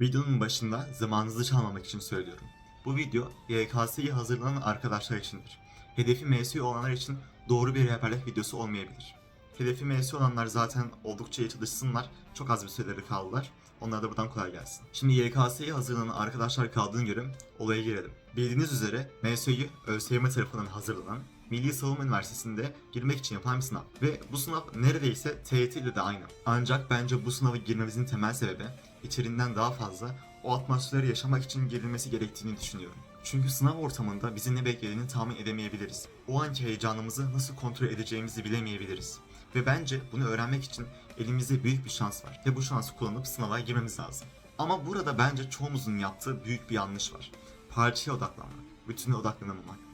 Videonun başında zamanınızı çalmamak için söylüyorum. Bu video YKS'ye hazırlanan arkadaşlar içindir. Hedefi MSU olanlar için doğru bir rehberlik videosu olmayabilir. Hedefi MSU olanlar zaten oldukça iyi çalışsınlar. Çok az bir süreleri kaldılar. Onlara da buradan kolay gelsin. Şimdi YKS'ye hazırlanan arkadaşlar kaldığına göre olaya girelim. Bildiğiniz üzere MSU'yu ÖSYM tarafından hazırlanan Milli Savunma Üniversitesi'nde girmek için yapılan bir sınav. Ve bu sınav neredeyse TYT ile de aynı. Ancak bence bu sınava girmemizin temel sebebi içeriğinden daha fazla o atmosferi yaşamak için girilmesi gerektiğini düşünüyorum. Çünkü sınav ortamında bizi ne beklediğini tahmin edemeyebiliriz. O anki heyecanımızı nasıl kontrol edeceğimizi bilemeyebiliriz. Ve bence bunu öğrenmek için elimizde büyük bir şans var. Ve bu şansı kullanıp sınava girmemiz lazım. Ama burada bence çoğumuzun yaptığı büyük bir yanlış var. Parçaya odaklanmak, bütüne odaklanamamak.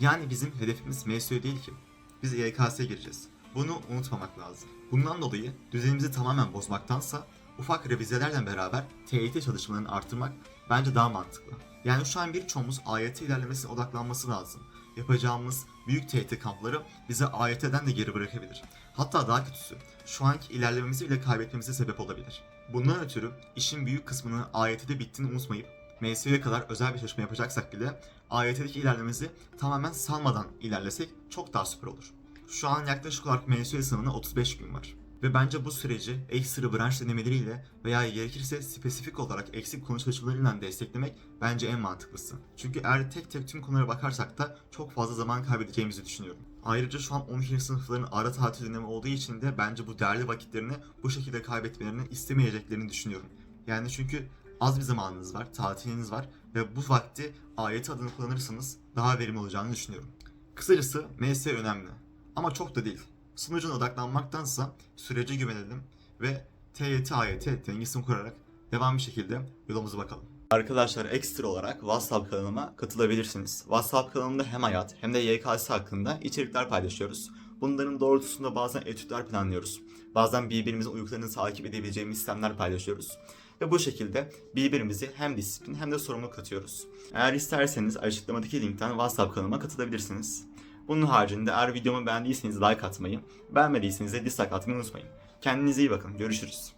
Yani bizim hedefimiz MSU değil ki. Biz YKS'ye gireceğiz. Bunu unutmamak lazım. Bundan dolayı düzenimizi tamamen bozmaktansa ufak revizelerle beraber TYT çalışmalarını artırmak bence daha mantıklı. Yani şu an birçoğumuz AYT ilerlemesine odaklanması lazım. Yapacağımız büyük TYT kampları bize AYT'den de geri bırakabilir. Hatta daha kötüsü, şu anki ilerlememizi bile kaybetmemize sebep olabilir. Bundan ötürü işin büyük kısmının AYT'de bittiğini unutmayıp MSU'ya kadar özel bir çalışma yapacaksak bile AYT'deki ilerlememizi tamamen salmadan ilerlesek çok daha süper olur. Şu an yaklaşık olarak MSU sınavına 35 gün var. Ve bence bu süreci ekstra branş denemeleriyle veya gerekirse spesifik olarak eksik konu çalışmalarıyla desteklemek bence en mantıklısı. Çünkü eğer tek tek tüm konulara bakarsak da çok fazla zaman kaybedeceğimizi düşünüyorum. Ayrıca şu an 12. sınıfların ara tatil dönemi olduğu için de bence bu değerli vakitlerini bu şekilde kaybetmelerini istemeyeceklerini düşünüyorum. Yani çünkü az bir zamanınız var, tatiliniz var ve bu vakti ayet adını kullanırsanız daha verimli olacağını düşünüyorum. Kısacası MS önemli ama çok da değil. Sonucuna odaklanmaktansa sürece güvenelim ve TYT AYT dengesini kurarak devam bir şekilde yolumuza bakalım. Arkadaşlar ekstra olarak WhatsApp kanalıma katılabilirsiniz. WhatsApp kanalımda hem hayat hem de YKS hakkında içerikler paylaşıyoruz. Bunların doğrultusunda bazen etütler planlıyoruz. Bazen birbirimizin uykularını takip edebileceğimiz sistemler paylaşıyoruz. Ve bu şekilde birbirimizi hem disiplin hem de sorumluluk katıyoruz. Eğer isterseniz açıklamadaki linkten WhatsApp kanalıma katılabilirsiniz. Bunun haricinde eğer videomu beğendiyseniz like atmayı, beğenmediyseniz de dislike atmayı unutmayın. Kendinize iyi bakın. Görüşürüz.